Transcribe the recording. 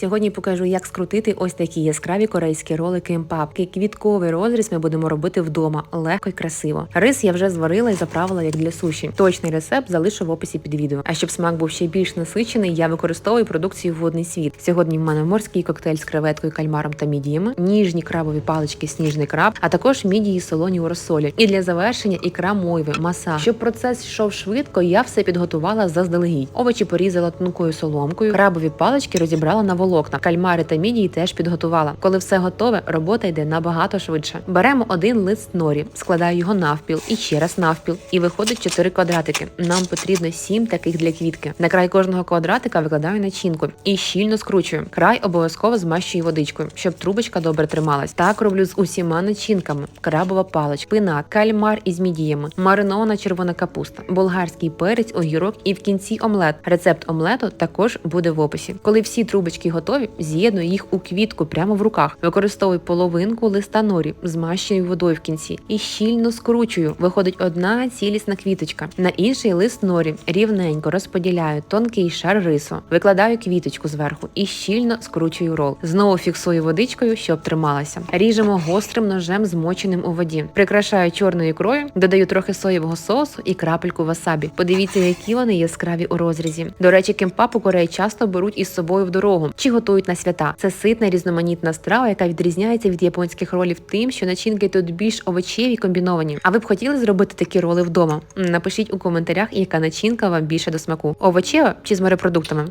Сьогодні покажу, як скрутити ось такі яскраві корейські роли кемпап. Такий Квітковий розріз ми будемо робити вдома, легко і красиво. Рис я вже зварила і заправила як для суші. Точний рецепт залишу в описі під відео. А щоб смак був ще більш насичений, я використовую продукцію водний світ. Сьогодні в мене морський коктейль з креветкою, кальмаром та мідіями, ніжні крабові палички, сніжний краб, а також мідії солоні у розсолі. І для завершення ікра мойви, маса. Щоб процес йшов швидко, я все підготувала заздалегідь. Овочі порізала тонкою соломкою, крабові палички розібрала на волокна. Кальмари та мідії теж підготувала. Коли все готове, робота йде набагато швидше. Беремо один лист норі, складаю його навпіл і ще раз навпіл. І виходить 4 квадратики. Нам потрібно 7 таких для квітки. На край кожного квадратика викладаю начинку і щільно скручую. Край обов'язково змащую водичкою, щоб трубочка добре трималась. Так роблю з усіма начинками: крабова палич, пина, кальмар із мідіями, маринована червона капуста, болгарський перець, огірок і в кінці омлет. Рецепт омлету також буде в описі. Коли всі трубочки готові, з'єдную їх у квітку прямо в руках. Використовую половинку листа норі, змащую водою в кінці і щільно скручую. Виходить одна цілісна квіточка. На інший лист норі рівненько розподіляю тонкий шар рису, викладаю квіточку зверху і щільно скручую рол. Знову фіксую водичкою, щоб трималася. Ріжемо гострим ножем, змоченим у воді. Прикрашаю чорною ікрою, додаю трохи соєвого соусу і крапельку васабі. Подивіться, які вони яскраві у розрізі. До речі, кемпап у Кореї часто беруть із собою в дорогу чи готують на свята. Це ситна різноманітна страва, яка відрізняється від японських ролів тим, що начинки тут більш овочеві комбіновані. А ви б хотіли зробити такі роли вдома? Напишіть у коментарях, яка начинка вам більше до смаку: овочева чи з морепродуктами.